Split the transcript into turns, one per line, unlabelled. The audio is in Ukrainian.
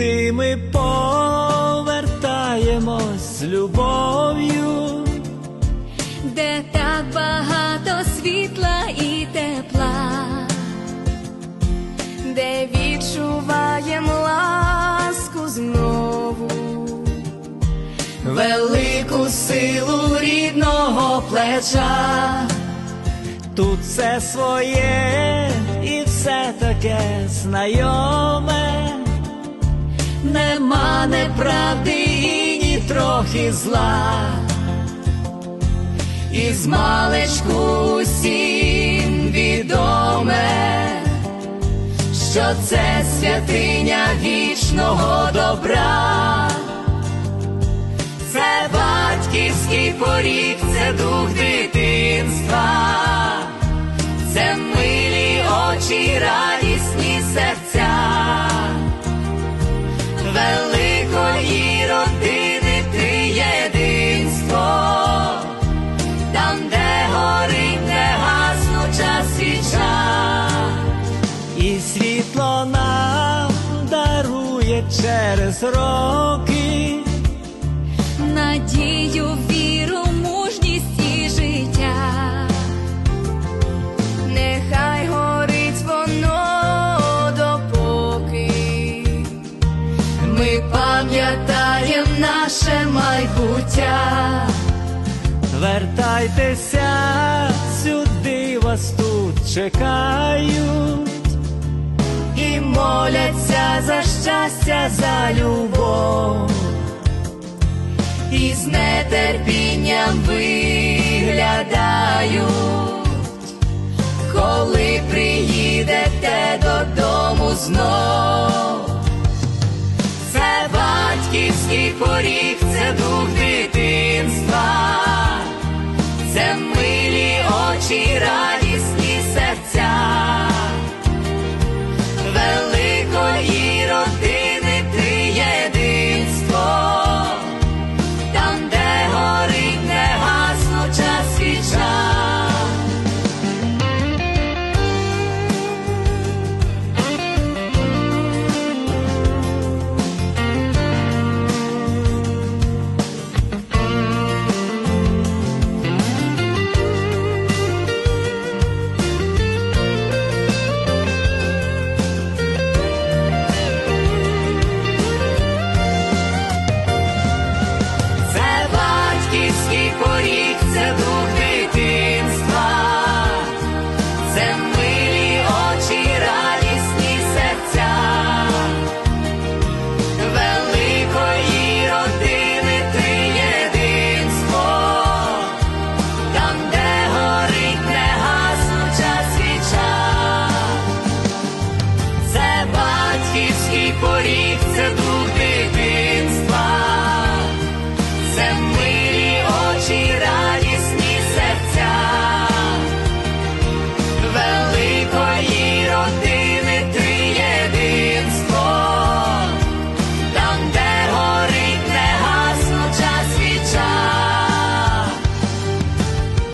Туди ми повертаємось з любов'ю,
де так багато світла і тепла, де відчуваємо ласку знову,
велику силу рідного плеча, тут все своє і все таке знайоме. Нема неправди і ні трохи зла. І з
маличку
усім
відоме,
що це святиня
вічного
добра. Це батьківський поріг, це дух дитинства, через роки. надію, віру, мужність
і
життя.
Нехай горить воно допоки. ми пам'ятаєм наше майбуття.
Вертайтеся сюди, вас тут чекають.
і моляться щастя,
за любов,
і з нетерпінням виглядають, коли приїдете додому знов.
Це батьківський поріг, це дух дитинства, це